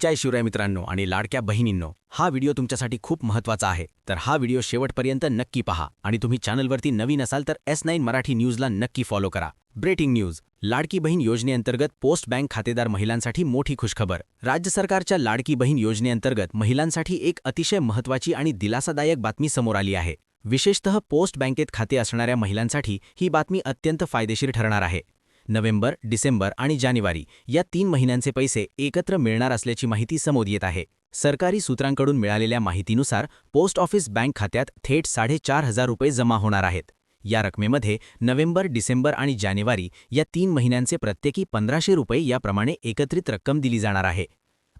जय शिवराय मित्रांनो आणि लाडक्या बहिणींनो हा व्हिडिओ तुमच्यासाठी खूप महत्त्वाचा आहे. तर हा व्हिडिओ शेवटपर्यंत नक्की पहा आणि तुम्ही चॅनलवरती नवीन असाल तर एस नाईन मराठी न्यूजला नक्की फॉलो करा. ब्रेकिंग न्यूज लाडकी बहीण योजनेअंतर्गत पोस्ट बँक खातेदार महिलांसाठी मोठी खुशखबर. राज्य सरकारच्या लाडकी बहीण योजनेअंतर्गत महिलांसाठी एक अतिशय महत्त्वाची आणि दिलासादायक बातमी समोर आली आहे. विशेषतः पोस्ट बँकेत खाते असणाऱ्या महिलांसाठी ही बातमी अत्यंत फायदेशीर ठरणार आहे. नोव्हेंबर डिसेंबर आणि जानेवारी या तीन महिन्यांचे पैसे एकत्र मिळणार असल्याची माहिती समोर येत आहे. सरकारी सूत्रांकडून मिळालेल्या माहितीनुसार पोस्ट ऑफिस बँक खात्यात थेट साडेचार हजार रुपये जमा होणार आहेत. या रकमेमध्ये नोव्हेंबर डिसेंबर आणि जानेवारी या तीन महिन्यांचे प्रत्येकी पंधराशे रुपये याप्रमाणे एकत्रित रक्कम दिली जाणार आहे.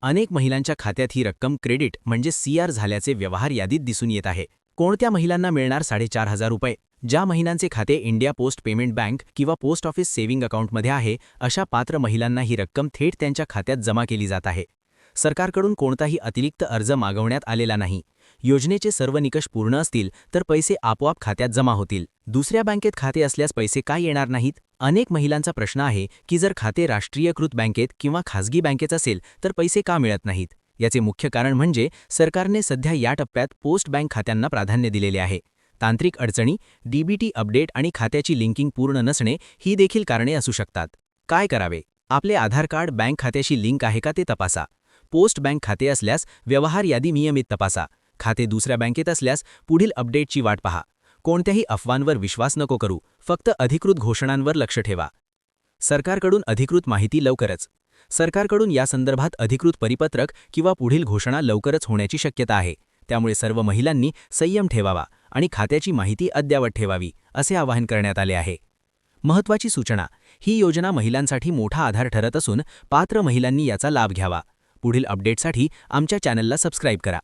अनेक महिलांच्या खात्यात ही रक्कम क्रेडिट म्हणजे सीआर झाल्याचे व्यवहार यादीत दिसून येत आहे. कोणत्या महिलांना मिळणार साडेचार हजार रुपये? ज्या महिलांचे खाते इंडिया पोस्ट पेमेंट बँक किंवा पोस्ट ऑफिस सेव्हिंग अकाउंटमध्ये आहे अशा पात्र महिलांना ही रक्कम थेट त्यांच्या खात्यात जमा केली जात आहे. सरकारकडून कोणताही अतिरिक्त अर्ज मागवण्यात आलेला नाही. योजनेचे सर्व निकष पूर्ण असतील तर पैसे आपोआप खात्यात जमा होतील. दुसऱ्या बँकेत खाते असल्यास पैसे का येणार नाहीत? अनेक महिलांचा प्रश्न आहे की जर खाते राष्ट्रीयकृत बँकेत किंवा खासगी बँकेत असेल तर पैसे का मिळत नाहीत? याचे मुख्य कारण म्हणजे सरकारने सध्या या टप्प्यात पोस्ट बँक खात्यांना प्राधान्य दिलेले आहे. तांत्रिक अडचणी डीबीटी अपडेट आणि खात्याची लिंकिंग पूर्ण नसणे ही देखील कारणे असू शकतात. काय करावे? आपले आधार कार्ड बँक खात्याशी लिंक आहे का ते तपासा. पोस्ट बँक खाते असल्यास व्यवहार यादी नियमित तपासा. खाते दुसऱ्या बँकेत असल्यास पुढील अपडेटची वाट पहा. कोणत्याही अफवांवर विश्वास नको करू. फक्त अधिकृत घोषणांवर लक्ष ठेवा. सरकारकडून अधिकृत माहिती लवकरच. सरकारकडून या संदर्भात अधिकृत परिपत्रक किंवा पुढील घोषणा लवकरच होण्याची शक्यता आहे. त्यामुळे सर्व महिलांनी संयम ठेवावा आणि खात्याची माहिती अद्यावत ठेवावी असे आवाहन करण्यात आले आहे. महत्त्वाची सूचना ही योजना महिलांसाठी मोठा आधार ठरत असून पात्र महिलांनी याचा लाभ घ्यावा. पुढील अपडेटसाठी आमच्या चॅनलला सबस्क्राईब करा.